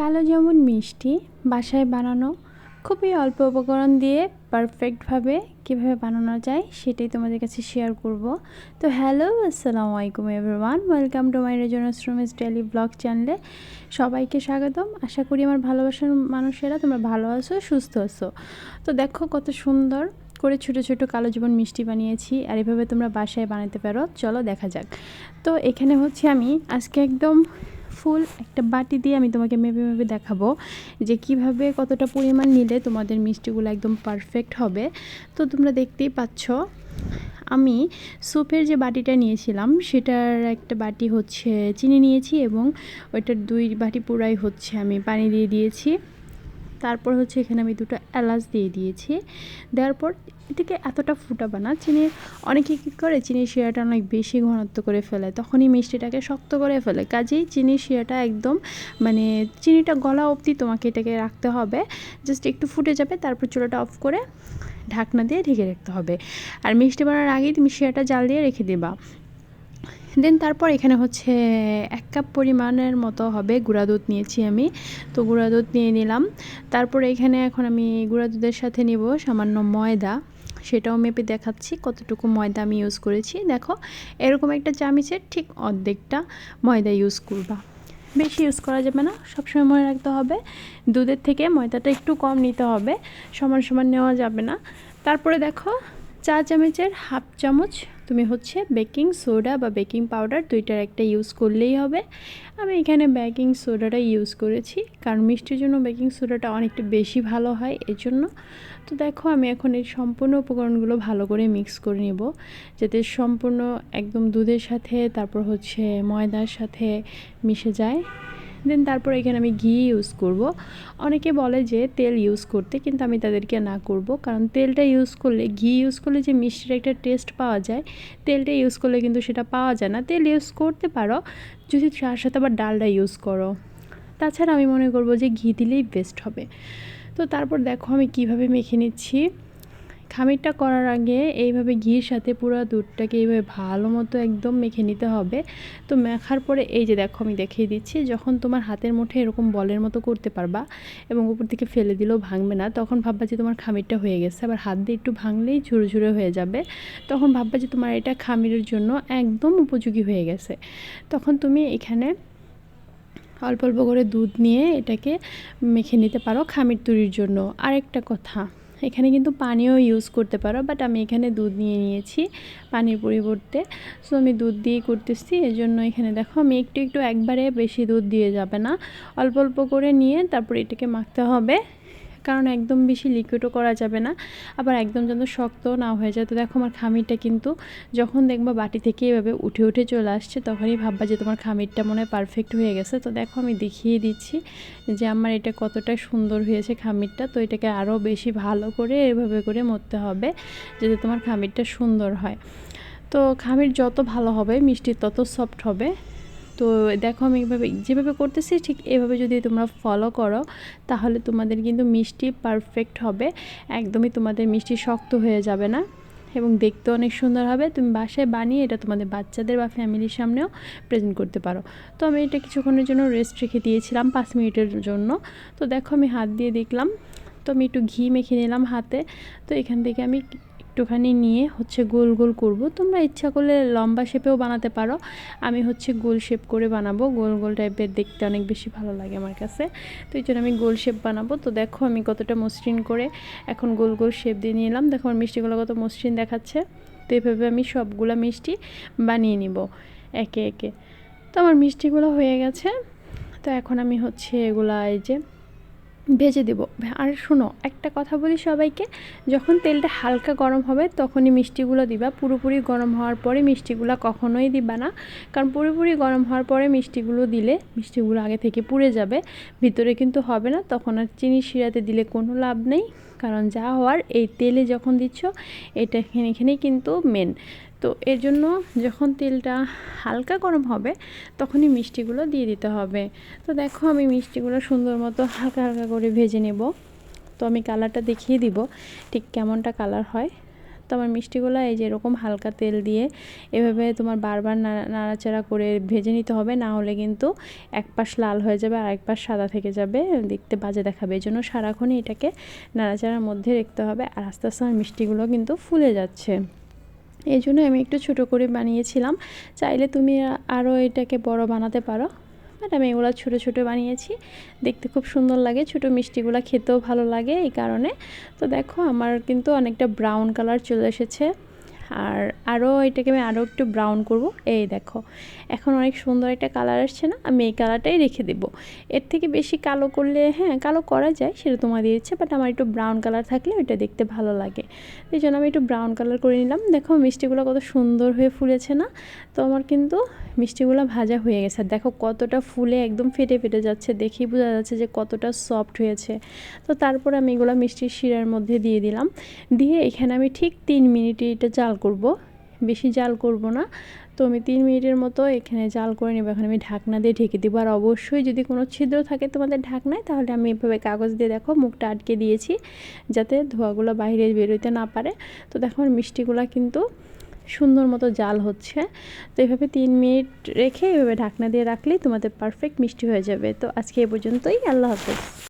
কালো যেমন মিষ্টি, বাসায় বানানো খুবই অল্প উপকরণ দিয়ে পারফেক্টভাবে কীভাবে বানানো যায় সেটাই তোমাদের কাছে শেয়ার করব। তো হ্যালো আসসালামু আলাইকুম এভরিওয়ান ওয়েলকাম টু মাই রেজনাশ্রমিস ডেলি ব্লগ চ্যানেলে সবাইকে স্বাগতম। আশা করি আমার ভালোবাসার মানুষেরা তোমরা ভালো আছো, সুস্থ আছো। তো দেখো কত সুন্দর করে ছোটো ছোটো কালো জীবন মিষ্টি বানিয়েছি আর এভাবে তোমরা বাসায় বানাতে পারো, চলো দেখা যাক। তো এখানে হচ্ছে আমি আজকে একদম ফুল একটা বাটি দিয়ে আমি তোমাকে মেপে মেপে দেখাবো যে কীভাবে কতটা পরিমাণ নিলে তোমাদের মিষ্টিগুলো একদম পারফেক্ট হবে। তো তোমরা দেখতেই পাচ্ছ, আমি স্যুপের যে বাটিটা নিয়েছিলাম, সেটার একটা বাটি হচ্ছে চিনি নিয়েছি এবং ওইটার দুই বাটি পুরাই হচ্ছে আমি পানি দিয়ে দিয়েছি। তারপর হচ্ছে এখানে আমি দুটো এলাচ দিয়ে দিয়েছি। দেওয়ার পর এটাকে এতটা ফুটাবে না চিনি, অনেকে কী করে, চিনির শিরাটা অনেক বেশি ঘনত্ব করে ফেলে, তখনই মিষ্টিটাকে শক্ত করে ফেলে। কাজেই চিনির শিরাটা একদম মানে চিনিটা গলা অবধি তোমাকে এটাকে রাখতে হবে জাস্ট একটু ফুটে যাবে, তারপর চুলাটা অফ করে ঢাকনা দিয়ে ঢেকে রাখতে হবে। আর মিষ্টি বানার আগেই তুমি শিরাটা জাল দিয়ে রেখে দেবা। দেন তারপর এখানে হচ্ছে এক কাপ পরিমাণের মতো হবে গুঁড়া দুধ নিয়েছি আমি। তো গুঁড়া দুধ নিয়ে নিলাম। তারপরে এখানে এখন আমি গুঁড়া দুধের সাথে নেব সামান্য ময়দা। সেটাও মেপে দেখাচ্ছি কতটুকু ময়দা আমি ইউজ করেছি। দেখো, এরকম একটা চামিচের ঠিক অর্ধেকটা ময়দা ইউজ করবা। বেশি ইউজ করা যাবে না, সবসময় মনে রাখতে হবে। দুধের থেকে ময়দাটা একটু কম নিতে হবে, সমান সমান নেওয়া যাবে না। তারপরে দেখো, চা চামচের হাফ চামচ তুমি হচ্ছে বেকিং সোডা বা বেকিং পাউডার দুইটার একটা ইউজ করলেই হবে। আমি এখানে বেকিং সোডাটা ইউজ করেছি, কারণ মিষ্টির জন্য বেকিং সোডাটা অনেকটা বেশি ভালো হয় এর জন্য তো দেখো, আমি এখন এই সম্পূর্ণ উপকরণগুলো ভালো করে মিক্স করে নেব, যাতে সম্পূর্ণ একদম দুধের সাথে, তারপর হচ্ছে ময়দার সাথে মিশে যায়। দেন তারপর এখানে আমি ঘি ইউজ করব। অনেকে বলে যে তেল ইউজ করতে, কিন্তু আমি তাদেরকে না করব। কারণ তেলটা ইউজ করলে, ঘি ইউজ করলে যে মিষ্টির একটা টেস্ট পাওয়া যায়, তেলটা ইউজ করলে কিন্তু সেটা পাওয়া যায় না। তেল ইউজ করতে পারো, যদি তার সাথে আবার ডালটা ইউজ করো। তাছাড়া আমি মনে করব যে ঘি দিলেই বেস্ট হবে। তো তারপর দেখো আমি কীভাবে মেখে নিচ্ছি। খামিরটা করার আগে এইভাবে ঘির সাথে পুরো দুধটাকে এইভাবে ভালো মতো একদম মেখে নিতে হবে। তো মেখার পরে এই যে দেখো আমি দেখিয়ে দিচ্ছি, যখন তোমার হাতের মুঠে এরকম বলের মতো করতে পারবা এবং উপর থেকে ফেলে দিলেও ভাঙবে না, তখন ভাববা যে তোমার খামিরটা হয়ে গেছে। আবার হাত দিয়ে একটু ভাঙলেই ঝুড়ো হয়ে যাবে। তখন ভাববা যে তোমার এটা খামিরের জন্য একদম উপযোগী হয়ে গেছে। তখন তুমি এখানে অল্প অল্প করে দুধ নিয়ে এটাকে মেখে নিতে পারো খামির তৈরির জন্য। আরেকটা কথা এখানে কিন্তু পানিও ইউজ করতে পারো বাট আমি এখানে দুধ নিয়ে নিয়েছি পানির পরিবর্তে। সো আমি দুধ দিয়ে করতেছি এই জন্য এখানে দেখো আমি একটু একটু একবারে বেশি দুধ দিয়ে যাবে না। অল্প অল্প করে নিয়ে তারপর এটাকে মাখতে হবে। কারণ একদম বেশি লিকুইডও করা যাবে না। আবার একদম যেন শক্ত না হয়ে যায়। তো দেখো আমার খামিরটা কিন্তু যখন দেখবা বাটি থেকে এভাবে উঠে উঠে চলে আসছে, তখনই ভাববা যে তোমার খামিরটা মনে হয় পারফেক্ট হয়ে গেছে। তো দেখো আমি দেখিয়ে দিচ্ছি যে আমার এটা কতটা সুন্দর হয়েছে খামিরটা। তো এটাকে আরও বেশি ভালো করে এভাবে করে মরতে হবে যাতে তোমার খামিরটা সুন্দর হয়। তো খামির যত ভালো হবে, মিষ্টি তত সফট হবে। তো দেখো আমি এইভাবে যেভাবে করতেছি ঠিক এভাবে যদি তোমরা ফলো করো, তাহলে তোমাদের কিন্তু মিষ্টি পারফেক্ট হবে। একদমই তোমাদের মিষ্টি শক্ত হয়ে যাবে না এবং দেখতে অনেক সুন্দর হবে। তুমি বাসায় বানিয়ে এটা তোমাদের বাচ্চাদের বা ফ্যামিলির সামনেও প্রেজেন্ট করতে পারো। তো আমি এটা কিছুক্ষণের জন্য রেস্ট রেখে দিয়েছিলাম পাঁচ মিনিটের জন্য। তো দেখো আমি হাত দিয়ে দেখলাম। তো আমি একটু ঘি মেখে নিলাম হাতে। তো এখান থেকে আমি একটুখানি নিয়ে হচ্ছে গোল গোল করব। তোমরা ইচ্ছা করলে লম্বা শেপেও বানাতে পারো। আমি হচ্ছে গোল শেপ করে বানাবো। গোল গোল টাইপের দেখতে অনেক বেশি ভালো লাগে আমার কাছে। তো এই জন্য আমি গোল শেপ বানাবো। তো দেখো আমি কতটা মসৃণ করে এখন গোল গোল শেপ দিয়ে নিলাম। দেখো আমার মিষ্টিগুলো কত মসৃণ দেখাচ্ছে। তো এভাবে আমি সবগুলো মিষ্টি বানিয়ে নিব একে একে। তো আমার মিষ্টিগুলো হয়ে গেছে। তো এখন আমি হচ্ছে এগুলা এই যে ভেজে দেবো। আর শোনো, একটা কথা বলি সবাইকে, যখন তেলটা হালকা গরম হবে তখনই মিষ্টিগুলো দিবা। পুরোপুরি গরম হওয়ার পরে মিষ্টিগুলো কখনোই দিবা না। কারণ পুরোপুরি গরম হওয়ার পরে মিষ্টিগুলো দিলে মিষ্টিগুলো আগে থেকে পুড়ে যাবে। ভিতরে কিন্তু হবে না, তখন আর চিনি শিরাতে দিলে কোনো লাভ নেই। কারণ যা হওয়ার এই তেলে যখন দিচ্ছ, এটা এখানে এখানেই কিন্তু মেন তো এর জন্য যখন তেলটা হালকা গরম হবে, তখনই মিষ্টিগুলো দিয়ে দিতে হবে। তো দেখো আমি মিষ্টিগুলো সুন্দর মতো হালকা হালকা করে ভেজে নেব। তো আমি কালারটা দেখিয়ে দিব, ঠিক কেমনটা কালার হয়। তো আমার মিষ্টিগুলো এই যে এরকম হালকা তেল দিয়ে এভাবে তোমার বারবার নাড়া- নাড়াচাড়া করে ভেজে নিতে হবে, না হলে কিন্তু এক পাশ লাল হয়ে যাবে আর এক পাশ সাদা থেকে যাবে, দেখতে বাজে দেখাবে। এই জন্য সারাক্ষণই এটাকে নাড়াচাড়ার মধ্যে রাখতে হবে আর আস্তে আস্তে আমার মিষ্টিগুলো কিন্তু ফুলে যাচ্ছে। এই জন্য আমি একটু ছোটো করে বানিয়েছিলাম। চাইলে তুমি আরও এটাকে বড় বানাতে পারো। বাট আমি এগুলো ছোটো ছোটো বানিয়েছি। দেখতে খুব সুন্দর লাগে। ছোটো মিষ্টিগুলো খেতেও ভালো লাগে এই কারণে। তো দেখো, আমার কিন্তু অনেকটা ব্রাউন কালার চলে এসেছে। আর আরও এটাকে আমি আরও একটু ব্রাউন করব। এই দেখো, এখন অনেক সুন্দর একটা কালার আসছে না? আমি এই কালারটাই রেখে দেব। এর থেকে বেশি কালো করলে হ্যাঁ কালো করা যায়, সেটা তোমাদের ইচ্ছে বাট আমার একটু ব্রাউন কালার থাকলে ওইটা দেখতে ভালো লাগে। এই জন্য আমি একটু ব্রাউন কালার করে নিলাম। দেখো, মিষ্টিগুলো কত সুন্দর হয়ে ফুলেছে না? তো আমার কিন্তু মিষ্টিগুলো ভাজা হয়ে গেছে। আর দেখো, কতটা ফুলে একদম ফেটে ফেটে যাচ্ছে। দেখেই বোঝা যাচ্ছে যে কতটা সফট হয়েছে। তো তারপর আমি এগুলো মিষ্টির শিরার মধ্যে দিয়ে দিলাম। দিয়ে এখানে আমি ঠিক তিন মিনিট এটা জাল করব। বেশি জাল করব না। তো আমি তিন মিনিটের মতো এখানে জাল করে নেব। এখন আমি ঢাকনা দিয়ে ঢেকে দেবো। আর অবশ্যই যদি কোনো ছিদ্র থাকে তোমাদের ঢাকনায়, তাহলে আমি এভাবে কাগজ দিয়ে দেখো মুখটা আটকে দিয়েছি, যাতে ধোয়াগুলো বাইরে বেরোতে না পারে। তো দেখো মিষ্টিগুলো কিন্তু সুন্দর মতো জাল হচ্ছে। তো এভাবে তিন মিনিট রেখে এভাবে ঢাকনা দিয়ে রাখলেই তোমাদের পারফেক্ট মিষ্টি হয়ে যাবে। তো আজকে এ পর্যন্তই। আল্লাহ হাফেজ।